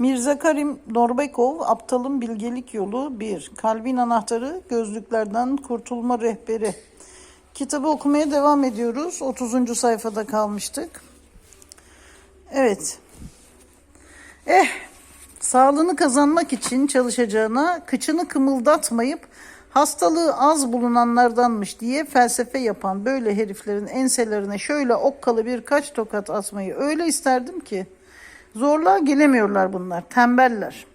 Mirza Karim Norbekov, Aptalın Bilgelik Yolu 1. Kalbin Anahtarı, Gözlüklerden Kurtulma Rehberi. Kitabı okumaya devam ediyoruz. 30. sayfada kalmıştık. Evet. Eh, sağlığını kazanmak için çalışacağına kıçını kımıldatmayıp hastalığı az bulunanlardanmış diye felsefe yapan böyle heriflerin enselerine şöyle okkalı birkaç tokat atmayı öyle isterdim ki. Zorluğa gelemiyorlar bunlar, tembeller.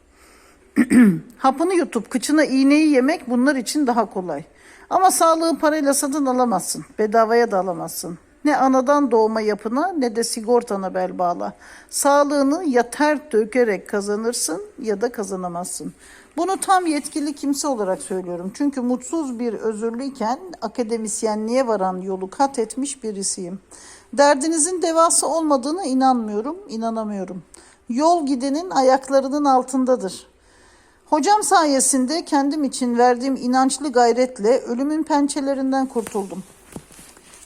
Hapını yutup kıçına iğneyi yemek bunlar için daha kolay. Ama sağlığı parayla satın alamazsın. Bedavaya da alamazsın. Ne anadan doğma yapına ne de sigortana bel bağla. Sağlığını ya ter dökerek kazanırsın ya da kazanamazsın. Bunu tam yetkili kimse olarak söylüyorum. Çünkü mutsuz bir özürlüyken akademisyenliğe varan yolu kat etmiş birisiyim. Derdinizin devası olmadığına inanmıyorum, inanamıyorum. Yol gidenin ayaklarının altındadır. Hocam sayesinde kendim için verdiğim inançlı gayretle ölümün pençelerinden kurtuldum.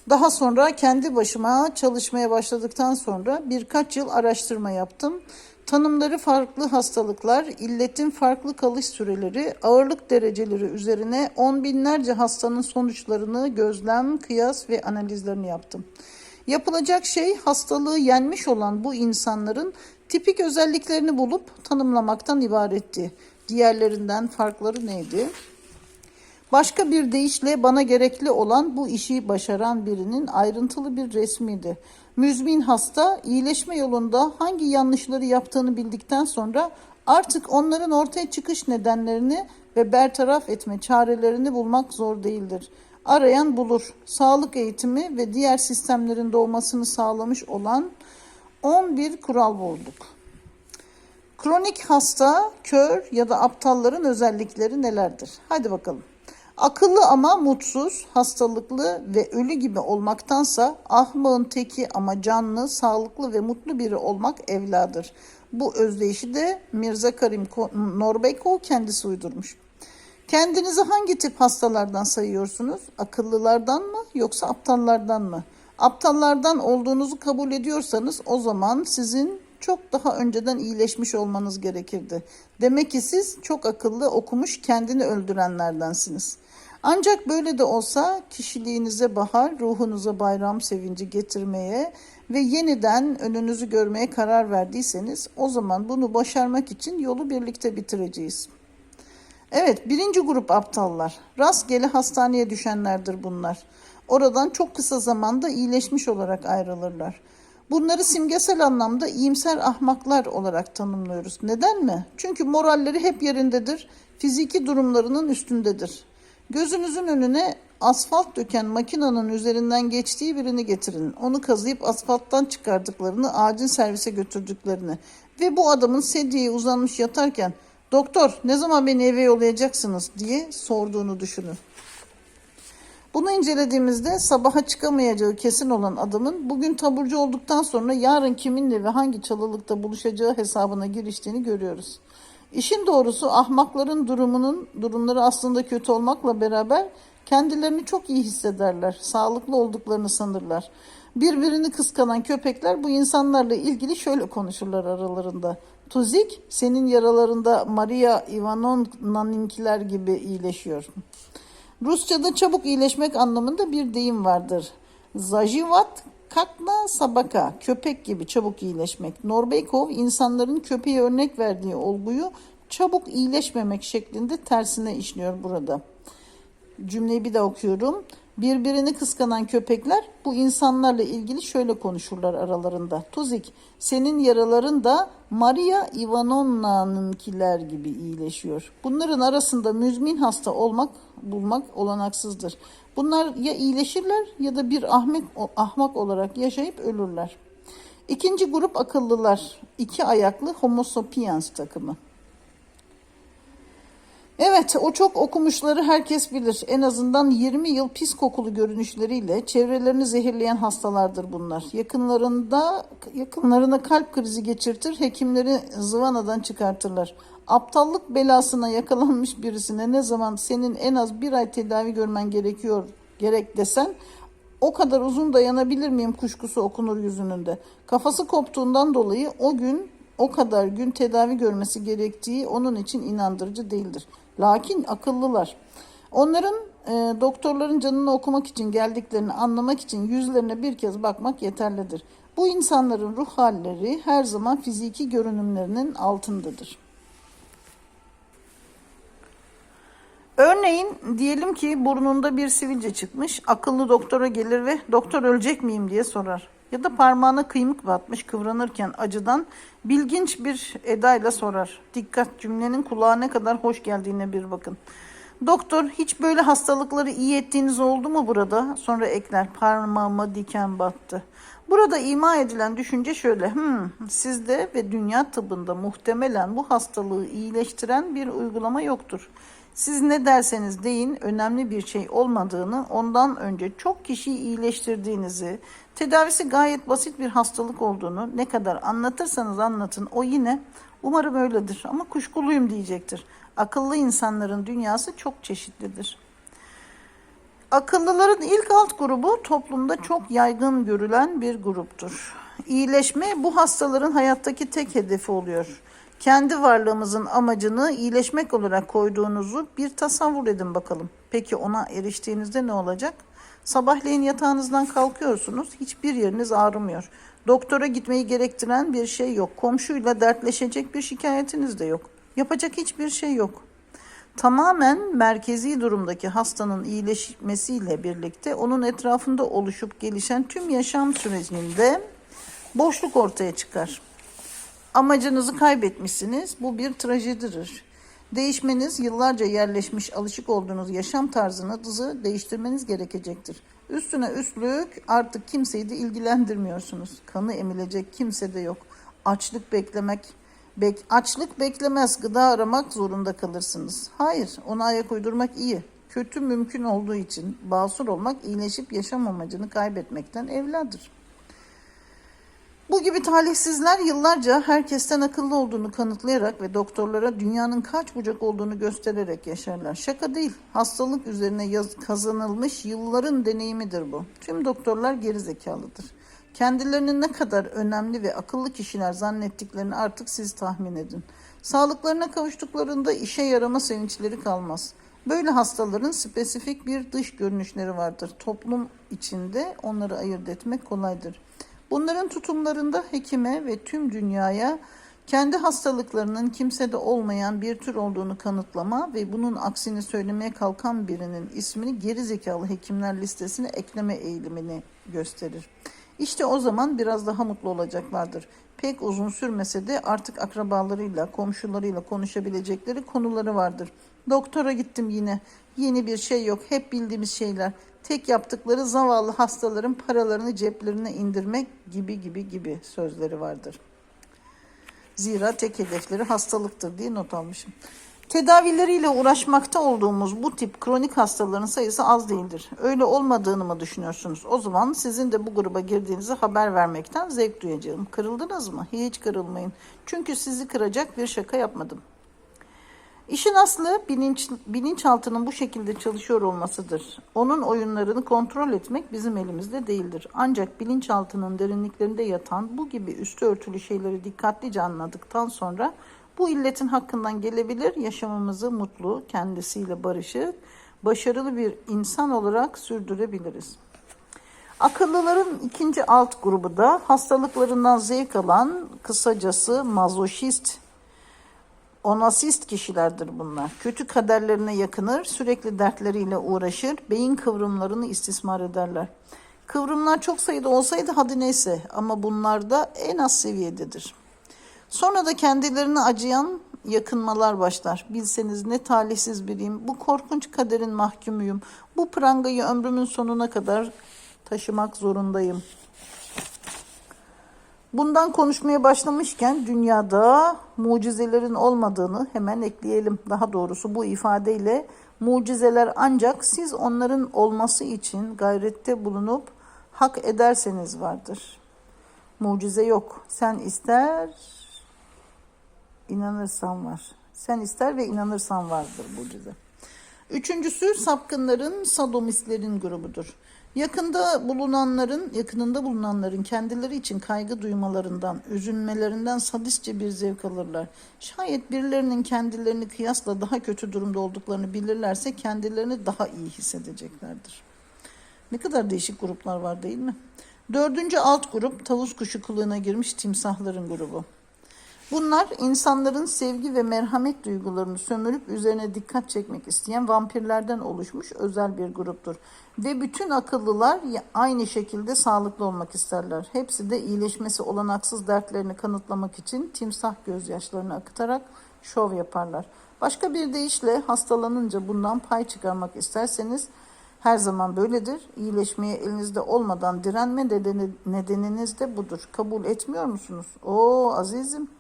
Daha sonra kendi başıma çalışmaya başladıktan sonra birkaç yıl araştırma yaptım. Tanımları farklı hastalıklar, illetin farklı kalış süreleri, ağırlık dereceleri üzerine on binlerce hastanın sonuçlarını gözlem, kıyas ve analizlerini yaptım. Yapılacak şey hastalığı yenmiş olan bu insanların tipik özelliklerini bulup tanımlamaktan ibaretti. Diğerlerinden farkları neydi? Başka bir deyişle bana gerekli olan bu işi başaran birinin ayrıntılı bir resmiydi. Müzmin hasta iyileşme yolunda hangi yanlışları yaptığını bildikten sonra artık onların ortaya çıkış nedenlerini ve bertaraf etme çarelerini bulmak zor değildir. Arayan bulur. Sağlık eğitimi ve diğer sistemlerin doğmasını sağlamış olan 11 kural bulduk. Kronik hasta, kör ya da aptalların özellikleri nelerdir? Hadi bakalım. Akıllı ama mutsuz, hastalıklı ve ölü gibi olmaktansa ahmağın teki ama canlı, sağlıklı ve mutlu biri olmak evladır. Bu özdeyişi de Mirza Karim Norbekov kendisi uydurmuş. Kendinizi hangi tip hastalardan sayıyorsunuz? Akıllılardan mı yoksa aptallardan mı? Aptallardan olduğunuzu kabul ediyorsanız o zaman sizin çok daha önceden iyileşmiş olmanız gerekirdi. Demek ki siz çok akıllı, okumuş, kendini öldürenlerdensiniz. Ancak böyle de olsa kişiliğinize bahar, ruhunuza bayram sevinci getirmeye ve yeniden önünüzü görmeye karar verdiyseniz o zaman bunu başarmak için yolu birlikte bitireceğiz. Evet, birinci grup aptallar. Rastgele hastaneye düşenlerdir bunlar. Oradan çok kısa zamanda iyileşmiş olarak ayrılırlar. Bunları simgesel anlamda iyimser ahmaklar olarak tanımlıyoruz. Neden mi? Çünkü moralleri hep yerindedir, fiziki durumlarının üstündedir. Gözünüzün önüne asfalt döken makinenin üzerinden geçtiği birini getirin. Onu kazıyıp asfalttan çıkardıklarını, acil servise götürdüklerini ve bu adamın sedyeye uzanmış yatarken Doktor ne zaman beni eve yollayacaksınız diye sorduğunu düşünün. Bunu incelediğimizde sabaha çıkamayacağı kesin olan adamın bugün taburcu olduktan sonra yarın kiminle ve hangi çalılıkta buluşacağı hesabına giriştiğini görüyoruz. İşin doğrusu ahmakların durumunun durumları aslında kötü olmakla beraber kendilerini çok iyi hissederler. Sağlıklı olduklarını sanırlar. Birbirini kıskanan köpekler bu insanlarla ilgili şöyle konuşurlar aralarında. Tuzik senin yaralarında Maria Ivanovna'nınkiler gibi iyileşiyor. Rusça'da çabuk iyileşmek anlamında bir deyim vardır. Zajivat kakna sabaka, köpek gibi çabuk iyileşmek. Norbekov insanların köpeğe örnek verdiği olguyu çabuk iyileşmemek şeklinde tersine işliyor burada. Cümleyi bir daha okuyorum. Birbirini kıskanan köpekler bu insanlarla ilgili şöyle konuşurlar aralarında. Tuzik, senin yaraların da Maria Ivanovna'nınkiler gibi iyileşiyor. Bunların arasında müzmin hasta olmak, bulmak olanaksızdır. Bunlar ya iyileşirler ya da bir ahmak, ahmak olarak yaşayıp ölürler. İkinci grup akıllılar, iki ayaklı Homo sapiens takımı. Evet, o çok okumuşları herkes bilir. En azından 20 yıl pis kokulu görünüşleriyle çevrelerini zehirleyen hastalardır bunlar. Yakınlarında yakınlarına kalp krizi geçirtir, hekimleri zıvanadan çıkartırlar. Aptallık belasına yakalanmış birisine ne zaman senin en az bir ay tedavi görmen gerekiyor gerek desen o kadar uzun dayanabilir miyim kuşkusu okunur yüzününde. Kafası koptuğundan dolayı o gün o kadar gün tedavi görmesi gerektiği onun için inandırıcı değildir. Lakin akıllılar. Onların e, doktorların canını okumak için geldiklerini anlamak için yüzlerine bir kez bakmak yeterlidir. Bu insanların ruh halleri her zaman fiziki görünümlerinin altındadır. Örneğin diyelim ki burnunda bir sivilce çıkmış, akıllı doktora gelir ve doktor ölecek miyim diye sorar. Ya da parmağına kıymık batmış kıvranırken acıdan bilginç bir edayla sorar. Dikkat cümlenin kulağa ne kadar hoş geldiğine bir bakın. Doktor hiç böyle hastalıkları iyi ettiğiniz oldu mu burada? Sonra ekler parmağıma diken battı. Burada ima edilen düşünce şöyle. Hmm, sizde ve dünya tıbbında muhtemelen bu hastalığı iyileştiren bir uygulama yoktur. Siz ne derseniz deyin önemli bir şey olmadığını, ondan önce çok kişiyi iyileştirdiğinizi, tedavisi gayet basit bir hastalık olduğunu ne kadar anlatırsanız anlatın o yine umarım öyledir ama kuşkuluyum diyecektir. Akıllı insanların dünyası çok çeşitlidir. Akıllıların ilk alt grubu toplumda çok yaygın görülen bir gruptur. İyileşme bu hastaların hayattaki tek hedefi oluyor. Kendi varlığımızın amacını iyileşmek olarak koyduğunuzu bir tasavvur edin bakalım. Peki ona eriştiğinizde ne olacak? Sabahleyin yatağınızdan kalkıyorsunuz, hiçbir yeriniz ağrımıyor. Doktora gitmeyi gerektiren bir şey yok. Komşuyla dertleşecek bir şikayetiniz de yok. Yapacak hiçbir şey yok. Tamamen merkezi durumdaki hastanın iyileşmesiyle birlikte onun etrafında oluşup gelişen tüm yaşam sürecinde boşluk ortaya çıkar. Amacınızı kaybetmişsiniz. Bu bir trajedidir. Değişmeniz yıllarca yerleşmiş alışık olduğunuz yaşam tarzınızı değiştirmeniz gerekecektir. Üstüne üstlük artık kimseyi de ilgilendirmiyorsunuz. Kanı emilecek kimse de yok. Açlık beklemek, bek, açlık beklemez gıda aramak zorunda kalırsınız. Hayır ona ayak uydurmak iyi. Kötü mümkün olduğu için basur olmak iyileşip yaşam amacını kaybetmekten evladır. Bu gibi talihsizler yıllarca herkesten akıllı olduğunu kanıtlayarak ve doktorlara dünyanın kaç bucak olduğunu göstererek yaşarlar. Şaka değil, hastalık üzerine yaz, kazanılmış yılların deneyimidir bu. Tüm doktorlar geri zekalıdır. Kendilerini ne kadar önemli ve akıllı kişiler zannettiklerini artık siz tahmin edin. Sağlıklarına kavuştuklarında işe yarama sevinçleri kalmaz. Böyle hastaların spesifik bir dış görünüşleri vardır. Toplum içinde onları ayırt etmek kolaydır. Bunların tutumlarında hekime ve tüm dünyaya kendi hastalıklarının kimsede olmayan bir tür olduğunu kanıtlama ve bunun aksini söylemeye kalkan birinin ismini geri zekalı hekimler listesine ekleme eğilimini gösterir. İşte o zaman biraz daha mutlu olacaklardır. Pek uzun sürmese de artık akrabalarıyla, komşularıyla konuşabilecekleri konuları vardır. Doktora gittim yine. Yeni bir şey yok. Hep bildiğimiz şeyler. Tek yaptıkları zavallı hastaların paralarını ceplerine indirmek gibi gibi gibi sözleri vardır. Zira tek hedefleri hastalıktır diye not almışım. Tedavileriyle uğraşmakta olduğumuz bu tip kronik hastaların sayısı az değildir. Öyle olmadığını mı düşünüyorsunuz? O zaman sizin de bu gruba girdiğinizi haber vermekten zevk duyacağım. Kırıldınız mı? Hiç kırılmayın. Çünkü sizi kıracak bir şaka yapmadım. İşin aslı bilinç, bilinçaltının bu şekilde çalışıyor olmasıdır. Onun oyunlarını kontrol etmek bizim elimizde değildir. Ancak bilinçaltının derinliklerinde yatan bu gibi üstü örtülü şeyleri dikkatlice anladıktan sonra bu illetin hakkından gelebilir, yaşamımızı mutlu, kendisiyle barışık, başarılı bir insan olarak sürdürebiliriz. Akıllıların ikinci alt grubu da hastalıklarından zevk alan, kısacası mazoşist Onasist kişilerdir bunlar. Kötü kaderlerine yakınır, sürekli dertleriyle uğraşır, beyin kıvrımlarını istismar ederler. Kıvrımlar çok sayıda olsaydı hadi neyse ama bunlar da en az seviyededir. Sonra da kendilerine acıyan yakınmalar başlar. Bilseniz ne talihsiz biriyim, bu korkunç kaderin mahkumuyum, bu prangayı ömrümün sonuna kadar taşımak zorundayım.'' Bundan konuşmaya başlamışken dünyada mucizelerin olmadığını hemen ekleyelim. Daha doğrusu bu ifadeyle mucizeler ancak siz onların olması için gayrette bulunup hak ederseniz vardır. Mucize yok. Sen ister, inanırsan var. Sen ister ve inanırsan vardır mucize. Üçüncüsü sapkınların, sadomistlerin grubudur. Yakında bulunanların, yakınında bulunanların kendileri için kaygı duymalarından, üzülmelerinden sadistçe bir zevk alırlar. Şayet birilerinin kendilerini kıyasla daha kötü durumda olduklarını bilirlerse kendilerini daha iyi hissedeceklerdir. Ne kadar değişik gruplar var değil mi? Dördüncü alt grup tavus kuşu kılığına girmiş timsahların grubu. Bunlar insanların sevgi ve merhamet duygularını sömürüp üzerine dikkat çekmek isteyen vampirlerden oluşmuş özel bir gruptur. Ve bütün akıllılar aynı şekilde sağlıklı olmak isterler. Hepsi de iyileşmesi olanaksız dertlerini kanıtlamak için timsah gözyaşlarını akıtarak şov yaparlar. Başka bir deyişle hastalanınca bundan pay çıkarmak isterseniz her zaman böyledir. İyileşmeye elinizde olmadan direnme nedeni, nedeniniz de budur. Kabul etmiyor musunuz? Oo azizim.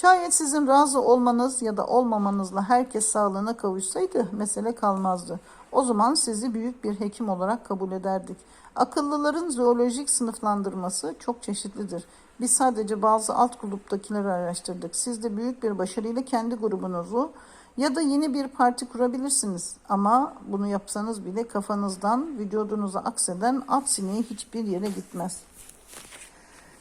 Şayet sizin razı olmanız ya da olmamanızla herkes sağlığına kavuşsaydı mesele kalmazdı. O zaman sizi büyük bir hekim olarak kabul ederdik. Akıllıların zoolojik sınıflandırması çok çeşitlidir. Biz sadece bazı alt gruptakileri araştırdık. Siz de büyük bir başarıyla kendi grubunuzu ya da yeni bir parti kurabilirsiniz. Ama bunu yapsanız bile kafanızdan vücudunuza akseden at sineği hiçbir yere gitmez.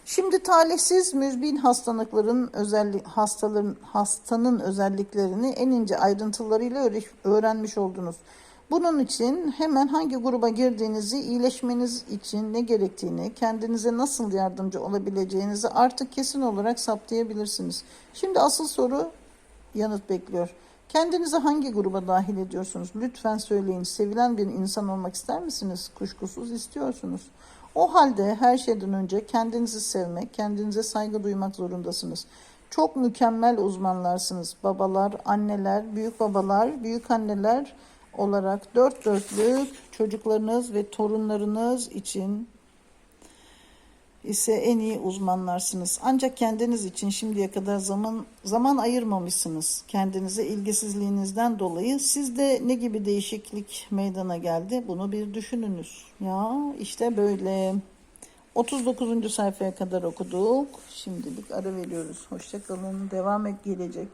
Şimdi talihsiz müzmin hastalıkların özelli hastaların hastanın özelliklerini en ince ayrıntılarıyla öğre- öğrenmiş oldunuz. Bunun için hemen hangi gruba girdiğinizi, iyileşmeniz için ne gerektiğini, kendinize nasıl yardımcı olabileceğinizi artık kesin olarak saptayabilirsiniz. Şimdi asıl soru yanıt bekliyor. Kendinizi hangi gruba dahil ediyorsunuz? Lütfen söyleyin. Sevilen bir insan olmak ister misiniz? Kuşkusuz istiyorsunuz. O halde her şeyden önce kendinizi sevmek, kendinize saygı duymak zorundasınız. Çok mükemmel uzmanlarsınız. Babalar, anneler, büyük babalar, büyük anneler olarak dört dörtlük çocuklarınız ve torunlarınız için ise en iyi uzmanlarsınız. Ancak kendiniz için şimdiye kadar zaman zaman ayırmamışsınız. Kendinize ilgisizliğinizden dolayı sizde ne gibi değişiklik meydana geldi? Bunu bir düşününüz. Ya işte böyle. 39. sayfaya kadar okuduk. Şimdilik ara veriyoruz. Hoşçakalın. Devam et gelecek.